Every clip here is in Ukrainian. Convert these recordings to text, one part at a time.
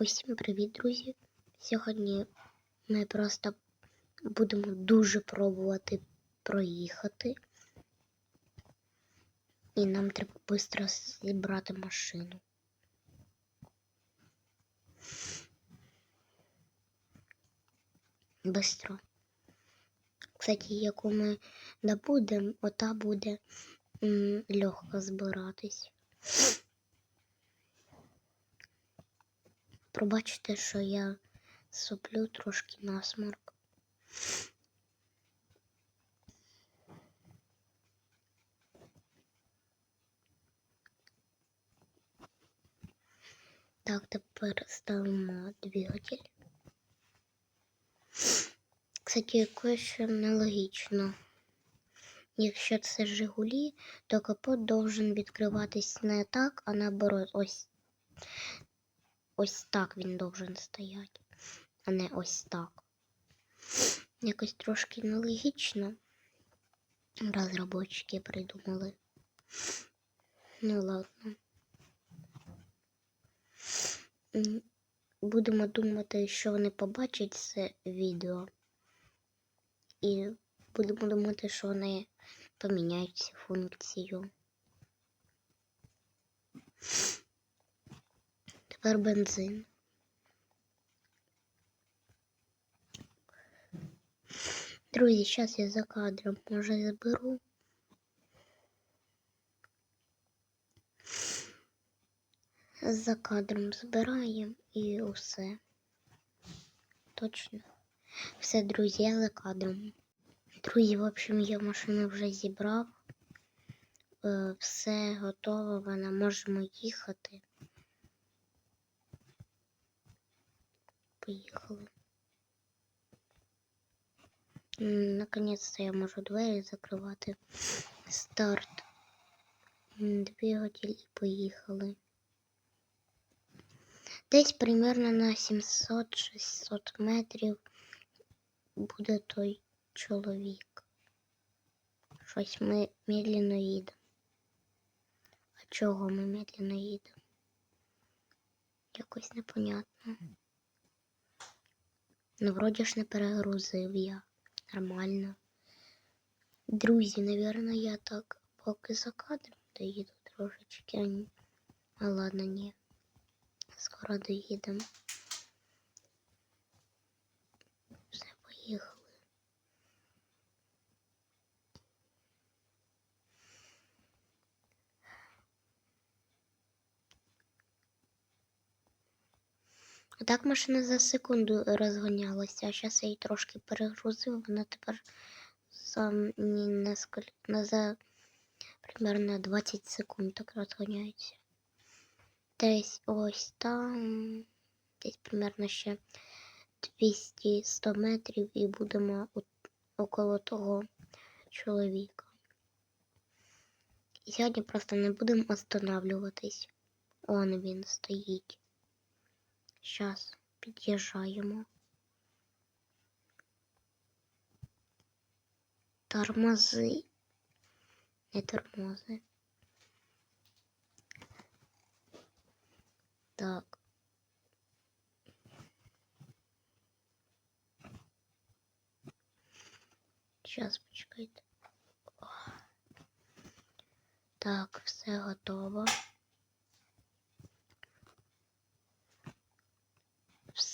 Усім привіт, друзі! Сьогодні ми просто будемо дуже пробувати проїхати. І нам треба швидко зібрати машину. Бистро. Кстати, яку ми добудемо, ота буде м, легко збиратись. Пробачте, що я соплю трошки насморк. Так, тепер ставимо двигатель. Кстати, кое-що нелогічно. Якщо це Жигулі, то капот должен відкриватись не так, а наоборот, ось ось так він должен стояти, а не ось так. Якось трошки нелогічно розробочики придумали. Ну ладно. Будемо думати, що вони побачать це відео. І будемо думати, що вони поміняють цю функцію. Тепер бензин. Друзі, зараз я за кадром може зберу. За кадром збираємо і усе. Точно. Все, друзі, я за кадром. Друзі, в общем, я машину вже зібрав. Е, Все готово, вона можемо їхати. Поїхали. Наконец-то я можу двері закривати. Старт. Двигатель і поїхали. Десь примерно на 700-600 метрів буде той чоловік. Щось ми медленно їдемо. А чого ми медленно їдемо? Якось непонятно. Ну, вроді ж не перегрузив я. Нормально. Друзі, напевно, я так поки за кадром доїду трошечки. А ладно, ні. Скоро доїдемо. Все, поїхали. А так машина за секунду розганялася, а зараз я її трошки перегрузив, вона тепер за несколько, на за примерно 20 секунд так розганяється. Десь ось там, десь примерно ще 200-100 метрів і будемо около того чоловіка. І сьогодні просто не будемо останавливатись. Он він стоїть. Зараз під'їжджаємо. Тормози. Не тормози. Так. Зараз почекайте. Так, все готово.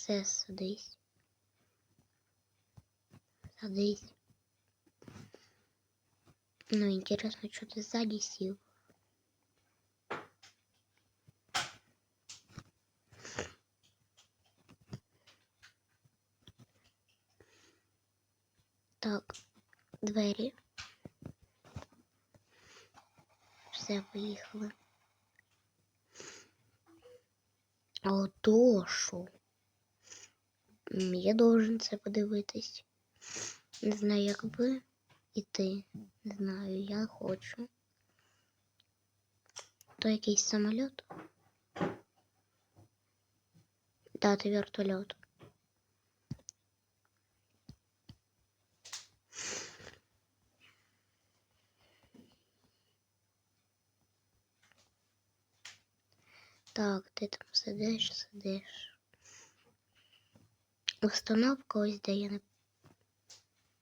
Все садись. Садись. Ну, интересно, что ты сзади сел. Так, двері. Все, поїхали. А ото що? Я должен це подивитись. Не знаю, як ви і ти. Не знаю, я хочу. То якийсь самоліт? Да, то вертольот. Так, ти там сидиш, сидиш. Установка ось де я не.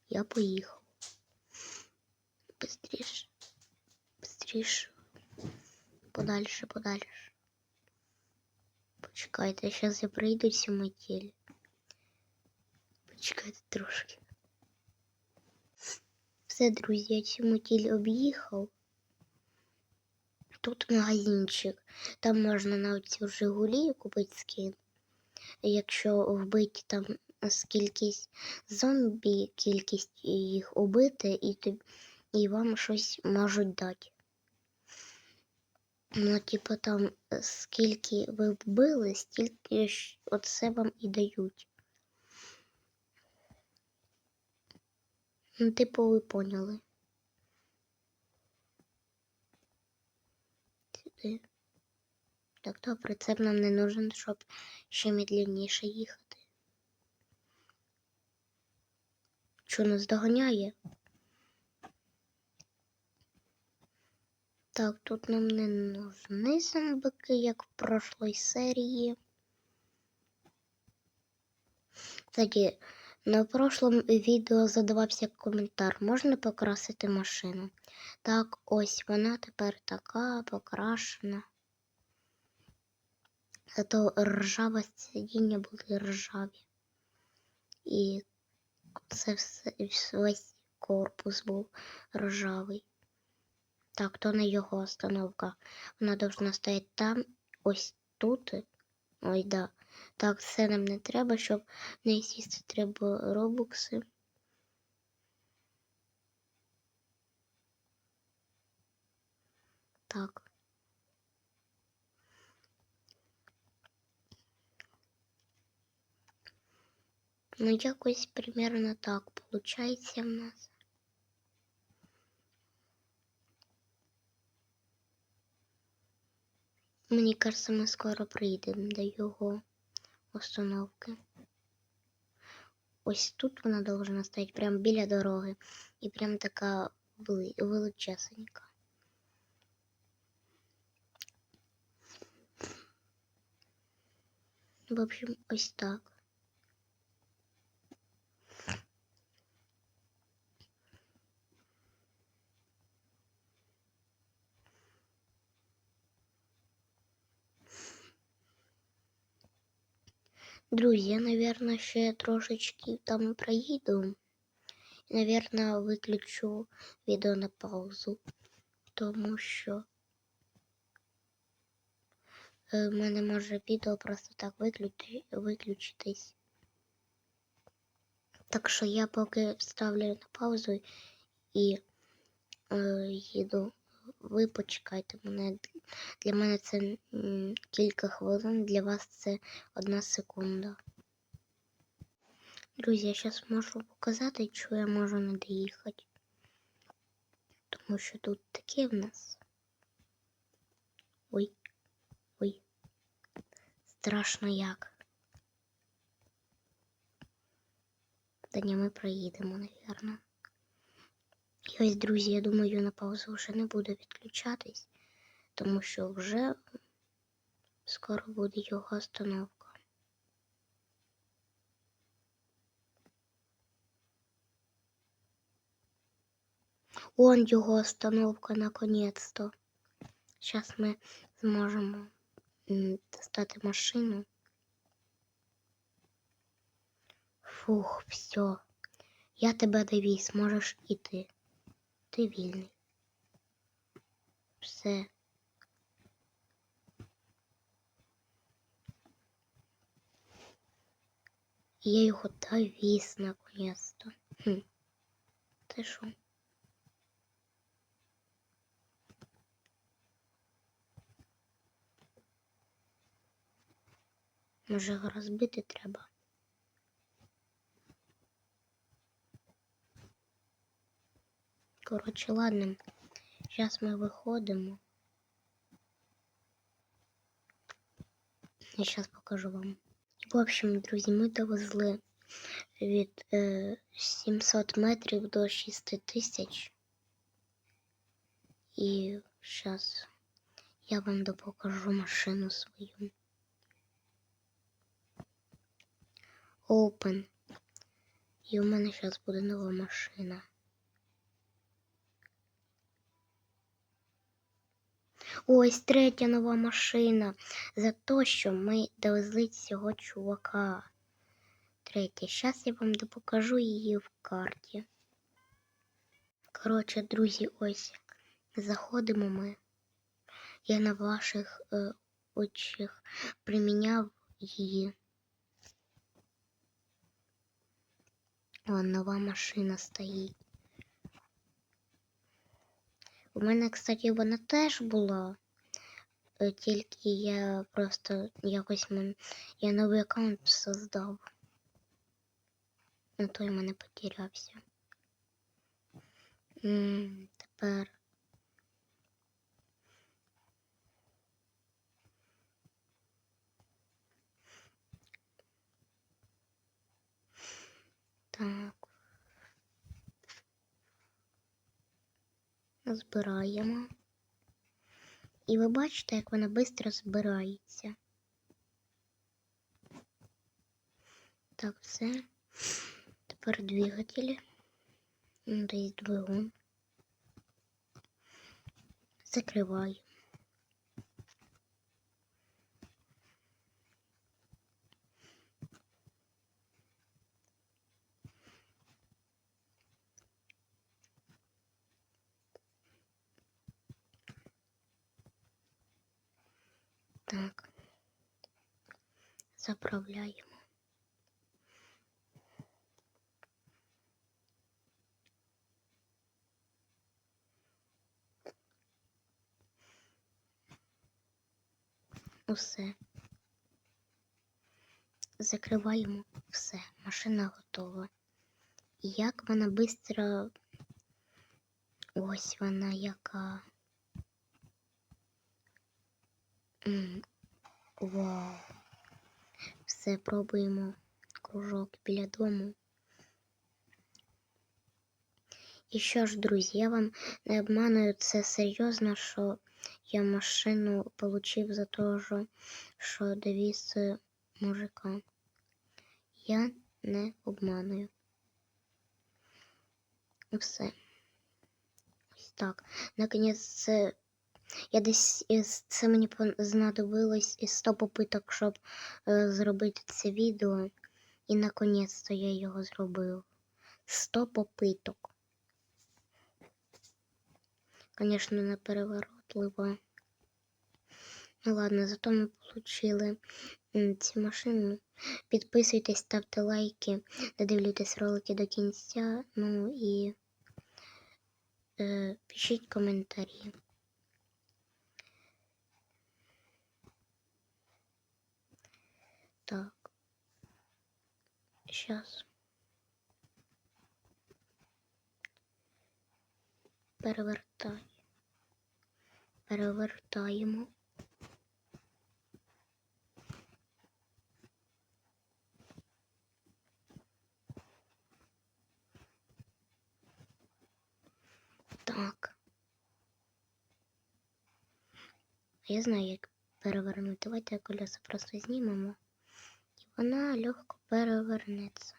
Я поїхав. Быстріше. Быстріше. Подальше, подальше. Почекайте, зараз я прийду цю метель. Почекайте трошки. Все, друзі, я цю метель об'їхав. Тут магазинчик. Там можна на цю Жигулі купити скін. Якщо вбити там кількість зомбі, кількість їх убити, і, і вам щось можуть дати. Ну, типу, там е, скільки ви вбили, стільки ж оце вам і дають. Ну, типу, ви поняли. Сюди. Так, добре, це нам не нужен, щоб ще медленніше їхати. Що нас доганяє? Так, тут нам не нужны зомбики, як в прошлой серії. Кстати, на прошлом відео задавався коментар, можна покрасити машину? Так, ось вона тепер така покрашена. А то ржаве сидіння були ржаві. І це все, весь корпус був ржавий. Так, то не його остановка. Вона должна стояти там, ось тут. Ой, да. Так, це нам не треба, щоб не сісти треба робокси. Так. Ну, якось примерно так получається в нас. Мені кажется, ми скоро прийдемо до його установки. Ось тут вона должна стояти прямо біля дороги. І прям така вели- величесенька. В общем, ось так. Друзі, я, наверное, ще трошечки там проїду. І, наверное, виключу відео на паузу, тому що е, в мене може відео просто так виключи, виключитись. Так що я поки ставлю на паузу і е, їду. Ви почекайте мене. Для мене це кілька хвилин, для вас це одна секунда. Друзі, я зараз можу показати, що я можу не доїхати. Тому що тут таке в нас. Ой, ой. Страшно як. Та ні, ми проїдемо, напевно. І ось, друзі, я думаю, на паузу вже не буду відключатись, тому що вже скоро буде його остановка. Он його остановка наконец-то. Зараз ми зможемо достати машину. Фух, все. Я тебе довіз, можеш іти. Ти вільний. Все. Я його довіз наконец-то. Хм. Ти що? Може розбити треба. Коротше, ладно. Зараз ми виходимо. Я зараз покажу вам. В общем, друзі, ми довезли від е, 700 метрів до 6000. І зараз я вам допокажу машину свою. Open. І у мене зараз буде нова машина. Ось третя нова машина. За те, що ми довезли цього чувака. Третя. Зараз я вам покажу її в карті. Коротше, друзі, ось заходимо ми. Я на ваших е, очах приміняв її. О, нова машина стоїть. У мене, кстати, вона теж була. Е, Тільки я просто якось мен... я новий аккаунт создав. На той в мене потерявся. М, Тепер. Так. Збираємо. І ви бачите, як вона швидко збирається. Так, все. Тепер двигателі. Ну, Десь двигун. Закриваю. Так. Заправляємо. Усе. Закриваємо все. Машина готова. Як вона швидко. Ось вона яка. М, Вау. Все пробуємо кружок біля дому. І що ж, друзі, я вам не обманую, це серйозно, що я машину получив за що, що довіз е, мужика. Я не обманую. Все. Ось так. Наконець це я десь це мені знадобилось із 100 попиток, щоб е, зробити це відео. І наконець-то я його зробив. 100 попиток. Звісно, не переворотливо. Ну ладно, зато ми отримали ці машини. Підписуйтесь, ставте лайки, додивлюйтесь ролики до кінця. Ну і е, пишіть коментарі. Так. Сейчас. Перевертай. Перевертаємо. Так. Я знаю, як перевернути. Давайте колеса просто знімемо. Вона легко перевернеться.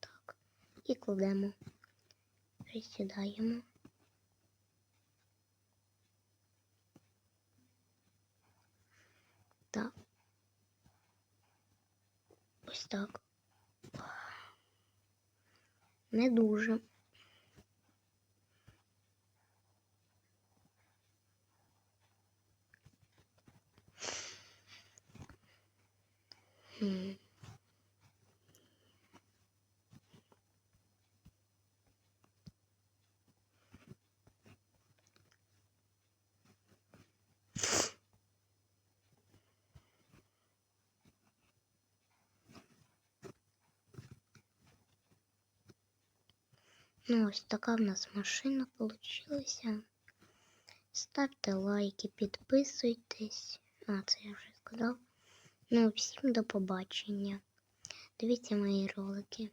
Так. І кладемо. Присідаємо. Так. Ось так. Не дуже. Хм. Ну, ось така в нас машина вийшла. Ставте лайки, підписуйтесь. А, це я вже сказав. Ну, всім до побачення. Дивіться мої ролики.